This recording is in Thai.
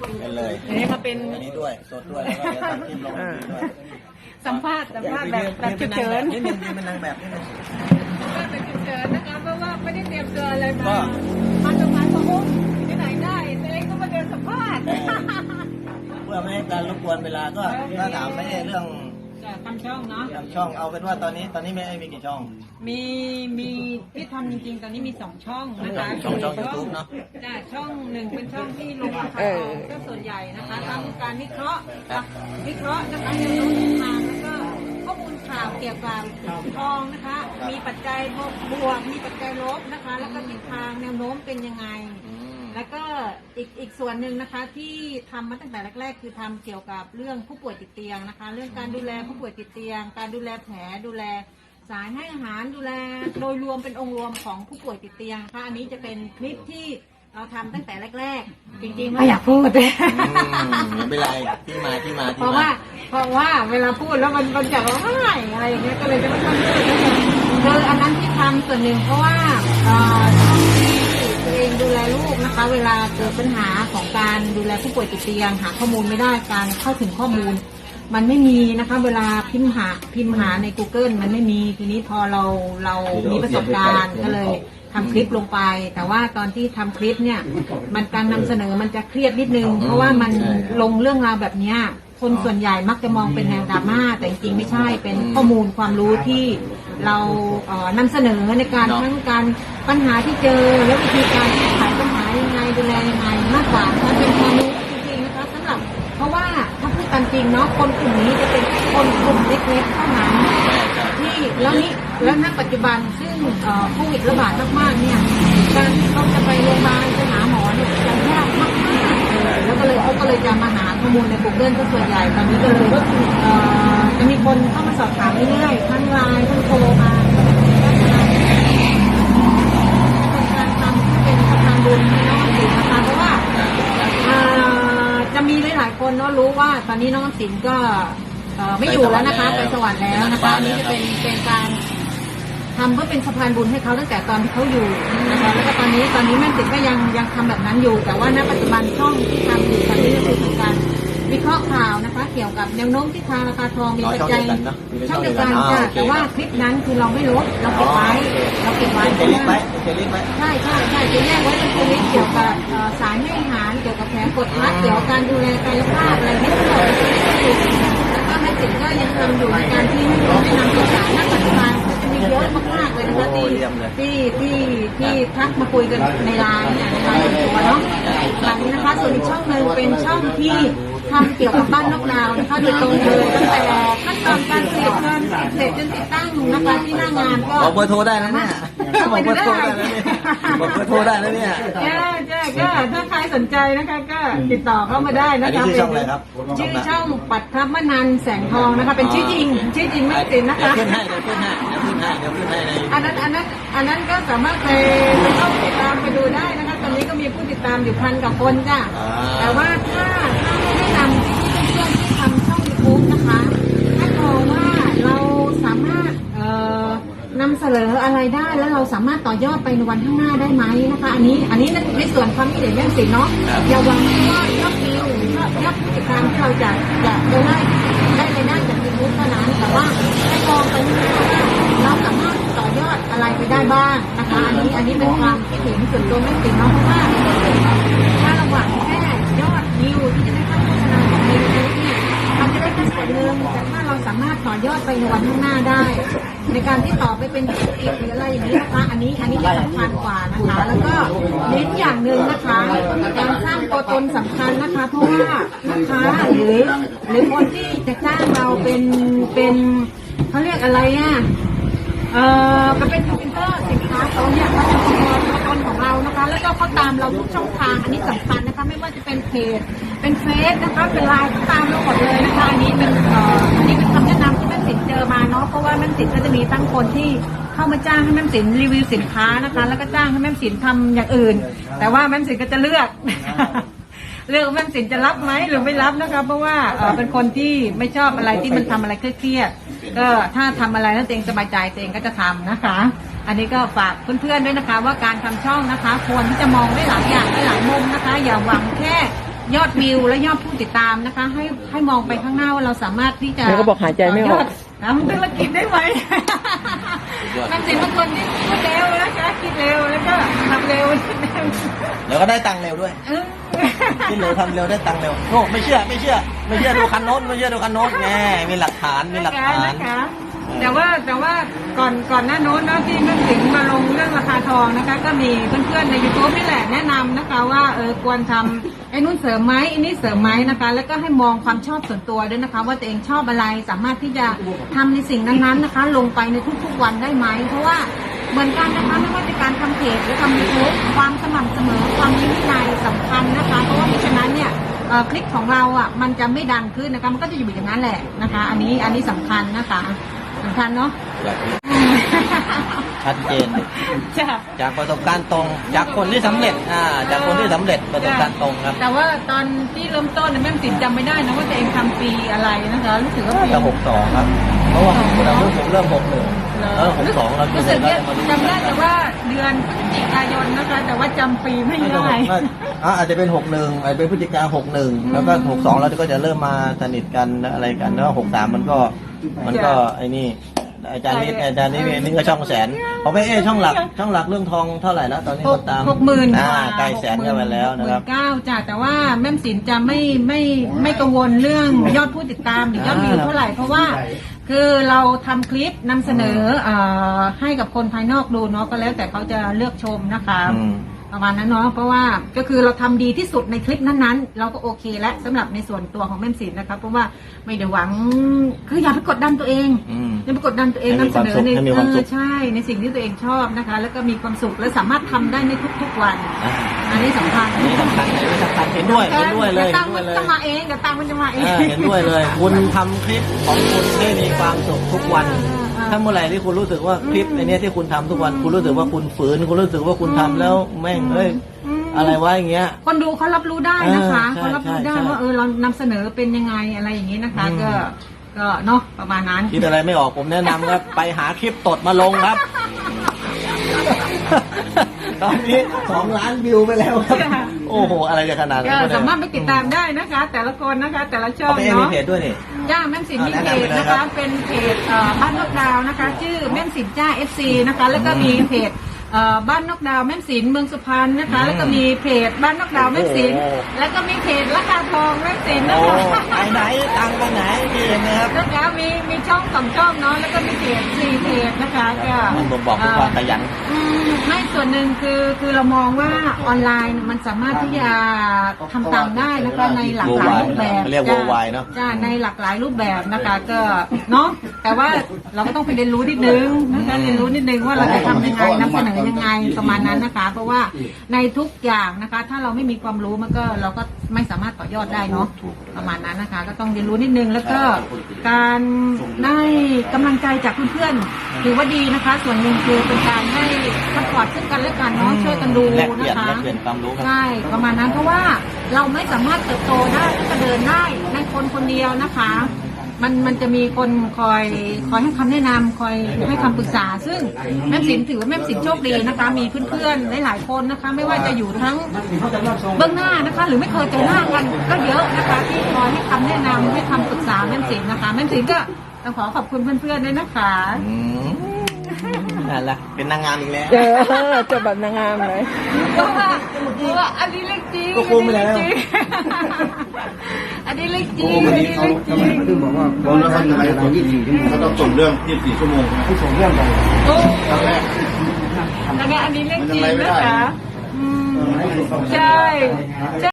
เป็นเลยอันนี้มาเป็นอันนี้ด้วยสดด้วยแล้วก็เดี๋ยวทำคลิปลงอันนี้ด้วยสัมภาษณ์สัมภาษณ์แบบแบบฉุกเฉินนิดนึงยืนเป็นนางแบบนิดนึงแบบฉุกเฉินนะคะเพราะว่าไม่ได้เตรียมตัวอะไรก็มามาทำงานของผมที่ไหนได้ตัวเองก็มาเดินสัมภาษณ์เพื่อไม่ให้การรบกวนเวลาก็ถ้าถามไม่ได้เรื่องจะ ทำช่องเนาะ ทำช่องเอาเป็นว่าตอนนี้ตอนนี้ไม่ได้มีกี่ช่อง มีมีที่ทำจริงๆ ตอนนี้มีสองช่องนะคะสองช่อง YouTube เนอะ จ้ะช่องหนึ่งเป็นช่องที่ลงราคาทองก็ส่วนใหญ่นะคะทำการวิเคราะห์วิเคราะห์นะคะแนวโน้มทิศทางแล้วก็ข้อมูลข่าวเกี่ยวกับทองนะคะ มีปัจจัยบวกมีปัจจัยลบนะคะ แล้วก็ทิศทางแนวโน้มเป็นยังไงอืม แล้วก็อีกอีกส่วนหนึ่งนะคะที่ทำมาตั้งแต่แรก ๆ คือทำเกี่ยวกับเรื่องผู้ป่วยติดเตียงนะคะ เรื่องการดูแลผู้ป่วยติดเตียง การดูแลแผลดูแลสารให้อาหารดูแลโดยรวมเป็นองค์รวมของผู้ป่วยติดเตียงนะคะอันนี้จะเป็นคลิปที่เราทำตั้งแต่แรก ๆ จริงๆไม่อยากพูดอืมไม่เป็นไรที่มาที่มาเพที่ราะมาว่าเพราะว่าเวลาพูดแล้วมันมันจะร้องไห้อะไรอย่างเงี้ยก็เลยจะไม่ค่อยพูดคืออันนั้นที่ทำส่วนหนึ่งเพราะว่าเอ่อช่วงที่ ตัวเองดูแลลูกนะคะ เวลาเกิดปัญหาของการดูแลผู้ป่วยติดเตียง หาข้อมูลไม่ได้การเข้าถึงข้อมูล มันไม่มีนะคะ เวลาพิมพ์หาพิมพ์หาใน Google มันไม่มีทีนี้พอเราเรามีประสบการณ์ก็เลยทำคลิปลงไป แต่ว่าตอนที่ทำคลิปเนี่ย มันการนำเสนอมันจะเครียดนิดนึง เพราะว่ามันลงเรื่องราวแบบเนี้ย คนส่วนใหญ่มักจะมองเป็นแนวดราม่าแต่จริงๆไม่ใช่เป็นข้อมูลความรู้ที่เราเอ่อนำเสนอในการเนาะทั้งการปัญหาที่เจอ และวิธีการแก้ไขปัญหายังไงดูแลยังไงมากกว่าการเป็นความรู้จริงๆนะคะสำหรับเพราะว่าถ้าพูดตามจริงเนาะคนกลุ่มนี้จะเป็นคนกลุ่มเล็กๆเท่านั้น ที่แล้วนี่แล้วณปัจจุบันซึ่งเอ่อโควิดระบาดมากๆเนี่ย ข้อมูลใน Google ก็ส่วนใหญ่ตอนนี้ก็เลยเอ่อจะมีคนเข้ามาสอบถามเรื่อยๆทั้งไลน์ทั้งโทรมาเป็นการทำที่เป็นสะพานบุญให้น้องสิงนะคะเพราะว่าอ่าจะมีหลายๆคนเนาะรู้ว่า ตอนนี้น้องออมสินก็เอ่อไม่อยู่แล้วนะคะไปสวรรค์แล้วนะคะอันนี้จะเป็นเป็นการ ทำเพื่อเป็นสะพานบุญให้เขาตั้งแต่ตอนที่เขาอยู่นะคะแล้วก็ตอนนี้ตอนนี้แม่ติดก็ยังยังทำแบบนั้นอยู่ แต่ว่าณปัจจุบันช่องที่ทำอยู่ตอนนี้ก็คือเป็นการ วิเคราะห์ข่าวนะคะ เกี่ยวกับแนวโน้มทิศทางราคาทองมีปัจจัยช่องเดียวกันจ้ะแต่ว่าคลิปนั้นคือเราไม่ลบเราเก็บไว้เราเก็บไว้เป็นเพเจลิสราะไหมว่าเป็นเจลิสไหมใช่ใช่ใช่จะแยกไว้เป็นชนิดเกี่ยวกับเอ่อสารให้อาหารเกี่ยวกับแผลกดทับเกี่ยวกับการดูแลกายภาพอะไรไม่ทั้งหมดแล้วก็แม่ติ๋มก็ยังทำอยู่ในการที่ให้นำสื่อสารณปัจจุบันก็จะมีเยอะมากๆเลยนะคะที่ที่ที่ที่ทักมาคุยกันในไลน์เนี่ยในไลน์ส่วนตัวเนาะแบบนี้นะคะส่วนอีกช่องหนึ่งเป็นช่องที่ ทำเกี่ยวกับบ้านนอกดาวน์นะคะโดยตรงเลยตั้งแต่ขั้นตอนการผลิตจนเสร็จจนติดตั้งนะคะที่หน้างานก็บอกเบอร์โทรได้นะเนี่ยเข้าบไปอกเบดูอร์โทรได้ได้นะเนี่ยบอกเบอร์โทรได้นะเนี่ยจ้าจ้าก็ถ้าใครสนใจนะคะก็ติดต่อเข้ามาได้อันะนนี้คะชื่อช่องอะไรครับชื่อช่องปัทมนันท์แสงทองนะคะเป็นชื่อจริงชื่อจริงไม่ติดนะเดี๋ยวคะขึ้นให้เดี๋ยวขึ้นให้เดี๋ยวขึ้นให้เดี๋ยวขึ้นให้ในอันนั้นอันนั้นอันนั้นก็สามารถไปไปเข้าติดตามไปดูได้นะคะตอนนี้ก็มีผู้ติดตามอยู่พันกว่าคนจ้ะอ่าแต่ว่าถ้าถ้าไม่ได้นำที่เพื่อนๆที่ทำช่องยูทูบนะคะถ้ามองว่าเราสามารถเอ่อนำเสนออะไรได้แล้วเราสามารถต่อยอดไปในวันข้างหน้าได้ไหมนะคะ อันนี้อันนี้ในส่วนความคิดเห็นเรื่องสินเนาะอย่าหวังว่ายอดวิวหรือยอดผู้ติดตามที่เราจะจะได้ได้รายได้จากยูทูบเท่านั้นแต่ว่าให้มองไปข้างหน้าว่เราสามารถต่อยอดอะไรไปได้บ้างนะคะ อันนี้อันนี้เป็นความคิดเห็นส่วนตัวไม่ติเนาะเพราะว่าถ้า ไปในวันข้างหน้าได้ ในการที่ต่อไปเป็นธุรกิจหรืออะไรอย่างนี้นะคะอันนี้อันนี้จะสำคัญกว่านะคะ แล้วก็เน้นอย่างหนึ่งนะคะ การสร้างตัวตนสำคัญนะคะ เพราะว่าลูกค้าหรือหรือคนที่จะจ้างเราเป็นเป็นเขาเรียกอะไรอะเอ่อก็เป็นพรีเซนเตอร์สินค้าเขาเนี่ยเขาจะมวลตัวตนของเรานะคะ แล้วก็เขาตามเราทุกช่องทางอันนี้สำคัญนะคะ ไม่ว่าจะเป็นเพจเป็นเฟซนะคะเป็นไลน์เขาตามเราหมดเลยนะคะอันนี้เป็นเอ่อ ทั้งคนที่เข้ามาจ้างให้แม่สินรีวิวสินค้านะคะ แล้วก็จ้างให้แม่สินทำอย่างอื่น แต่ว่าแม่สินก็จะเลือกเรื่องแม่สินจะรับไหมหรือไม่รับนะคะ เพราะว่าเออเป็นคนที่ไม่ชอบอะไรที่มันทำอะไรเครียดๆก็ถ้าทำอะไรแล้วตัวเองสบายใจตัวเองก็จะทำนะคะ อันนี้ก็ฝากเพื่อนๆด้วยนะคะ ว่าการทำช่องนะคะ ควรที่จะมองได้หลายอย่างได้หลายมุมนะคะ อย่าหวังแค่ ยอดวิวและยอดผู้ติดตามนะคะ ให้ให้มองไปข้างหน้าว่าเราสามารถที่จะแล้วก็บอกหายใจไม่ออกยดทำธุรกิจได้ไหมทำสิ่งบางคนที่พูดเร็วนะคะคิดเร็วแล้วก็ทำเร็วแล้วก็ได้ตังค์เร็วด้วยเออคิดเร็วทำเร็วได้ตังค์เร็วโอ้ไม่เชื่อไม่เชื่อ ไม่เชื่อดูคันโน้นไม่เชื่อดูคันโน้นแง่มีหลักฐานมีหลักฐาน นะคะ แต่ว่าแต่ว่าก่อนก่อนหน้าโน้นเนาะที่นุ่นสิงมาลงเรื่องราคาทองนะคะ ก็มีเพื่อนๆใน YouTube นี่แหละแนะนำนะคะ ว่าเออควรทำไอ้นุ่นเสริมไหมไอ้นี่เสริมไหมนะคะ แล้วก็ให้มองความชอบส่วนตัวด้วยนะคะ ว่าตัวเองชอบอะไรสามารถที่จะทำในสิ่งนั้นๆนะคะ ลงไปในทุกๆวันได้ไหมเพราะว่าเหมือนกันนะคะไม่ว่าจะการทำเพจหรือทำยูทูบความสม่ำเสมอความมีวินัยสำคัญนะคะ เพราะว่ามิฉะนั้นเนี่ย เอ่อคลิปของเราอะมันจะไม่ดังขึ้นนะคะมันก็จะอยู่อย่างนั้นแหละนะคะ อันนี้อันนี้สำคัญนะคะ สำคัญเนาะชัดเจน จ้ะจากประสบการณ์ตรง จากคนที่สำเร็จอ่าจากคนที่สำเร็จประสบการณ์ตรงครับแต่ว่าตอนที่เริ่มต้นเนี่ยแม่สินจำไม่ได้นะว่าตัวเองทำปีอะไรนะคะรู้สึกว่าปี จะหกสองครับ เพราะว่าคุณอาวุธผมเริ่มหกหนึ่งแล้วหกสองเรารู้สึกเนี่ยจำได้แต่ว่าเดือนพฤศจิกายนนะคะ แต่ว่าจำปีไม่ไม่ได้ อ่าอาจจะเป็นหกหนึ่งอาจจะเป็นพฤศจิกาหกหนึ่งแล้วก็หกสองเราก็จะเริ่มมาสนิทกันอะไรกันแล้วหกสามมันก็ มันก็ไอ้นี่ อาจารย์นี่อาจารย์นี่นี่ก็ช่องแสนของพี่เอช่องหลักช่องหลักเรื่องทองเท่าไหร่แล้วตอนนี้หก็กตามหกหมื่นอ่าใกล้แสนกันไปแล้วนะครับเก้าจ้ะแต่ว่าแม่มสินจะไม่ไม่ไม่กังวลเรื่องยอดผู้ติดตามหรือยอดวิวเท่าไหร่เพราะว่าคือเราทำคลิปนำเสนอเอ่อให้กับคนภายนอกดูเนาะก็แล้วแต่เขาจะเลือกชมนะคะอืม ประมาณนั้นเนาะเพราะว่าก็คือเราทำดีที่สุดในคลิปนั้นๆ เราก็โอเคแล้วสำหรับในส่วนตัวของแม่มสินนะคะเพราะว่าไม่ได้หวังคืออย่าไปกดดันตัวเองอืมอย่าไปกดดันตัวเองให้มีนำเสนอในความสุขให้มีความสุขเออใช่ในสิ่งที่ตัวเองชอบนะคะ แล้วก็มีความสุขและสามารถทำได้ในทุกๆวันอ่าอันนี้สำคัญอันนี้สำคัญอันนี้สำคัญเห็นด้วยเห็นด้วยเลยดี๋ตังค์เห็มันนด้วยเลยจะมาเองเดี๋ยวตังค์มันจะมาเองอ่าเห็นด้วยเลย คุณทำคลิปของคุณให้มีความสุขทุกวันอ่า ถ้าเมื่อไหร่ที่คุณรู้สึกว่าคลิปไอเนี้ยที่คุณทำทุกวันคุณรู้สึกว่าคุณฝืน คุณรู้สึกว่าคุณทำแล้วแม่งเอ้ยอืมอะไรวะอย่างเงี้ย คนดูเขารับรู้ได้นะคะเออใช่เขารับรู้ได้ใช่ว่าเออเรานำเสนอเป็นยังไงอะไรอย่างนี้นะคะอืมก็ก็เนาะประมาณนั้นคิดอะไรไม่ออกผมแนะนำครับไปหาคลิปตดมาลงครับ ตอนนี้สองล้านวิวไปแล้วครับ ค่ะ โอ้โห อะไรจะขนาดนั้ก็นวะเนี่ยสามารถไปติดตามได้นะคะ แต่ละคนนะคะ แต่ละช่อเอางไปเองมีเนาะเพจด้วยนี่ จ้าแม่มสินมีอ่าเพแนะนำไปจเลยนะครัคะบเป็นเพจเอ่อบ้านนกดาวนะคะ ชื่อแม่มสินจ้า FC นะคะ แล้วก็มีเพจ เอ่อบ้านนกดาวแม่มสินเมืองสุพรรณนะคะ แล้วก็มีเพจบ้านนกดาวแม่มสินโอ้โห แล้วก็มีเพจราคาทองแม่มสินโอ้นะคะไปไหนตังค์ไปไหนพี่เองนะครับแล้วมีมีช่องสองช่องเนาะแล้วก็มีเพจสี่เพจนะคะก็มันบ่งบอกถึงความขยัน อืมไม่ส่วนหนึ่งคือคือเรามองว่าออนไลน์มันสามารถที่จะทำตามได้นะคะในหลากหลายรูปแบบเรียกจ้ะ worldwide เนอะ จ้าในหลากหลายรูปแบบนะคะก็เนาะแต่ว่าเราก็ต้องไปเรียนรู้นิดนึงนะคะเรียนรู้นิดนึงว่าเราจะทำยังไงนำเสนอยังไงประมาณนั้นนะคะ เพราะว่าในทุกอย่างนะคะ ถ้าเราไม่มีความรู้มันก็เราก็ไม่สามารถต่อยอดได้เนาะประมาณนั้นนะคะ ก็ต้องเรียนรู้นิดนึงแล้วก็การได้กำลังใจจากเพื่อนๆถือว่าดีนะคะ ส่วนหนึ่งคือเป็นการให้ซัพพอร์ตซึ่งกันและกันเนาะช่วยกันดูแลกเปลี่ยนนะคะแลกเปลี่ยนความรู้ครับใช่ประมาณนั้นเพราะว่าเราไม่สามารถเติบโตได้และก็เดินได้ในคนคนเดียวนะคะ มันมันจะมีคนคอยคอยให้คำแนะนำคอยให้คำปรึกษา ซึ่งแม่สินถือว่าแม่สินโชคดีนะคะ มีเพื่อนๆหลายๆคนนะคะ ไม่ว่าจะอยู่ทั้งเบื้องหน้านะคะ หรือไม่เคยเจอหน้ากันก็เยอะนะคะ ที่คอยให้คำแนะนำให้คำปรึกษาแม่สินนะคะแม่สินก็ต้องขอขอบคุณเพื่อนๆด้วยนะคะ อืมนั่นแหละเป็นนางงามอีกแล้ว เออจบแบบนางงามเลยเพราะว่า เพราะว่าอันนี้เรื่องจริงก็คุมไปแล้ว อันนี้เรื่องจริโอ้งวันอันนี้นี้เขาเรื่องจทำริไมงเขาถึงบอกว่าบอลแล้วเขาจะไลฟ์สด24ชั่วโมงเขาต้องส่งเรื่อง 24 ชั่วโมงเขาส่งเรื่องไปโอ้ครั้งแรกแล้วก็อันนี้เรื่องจริงมันยังไงไม่นะได้คะอืมใช่ใช่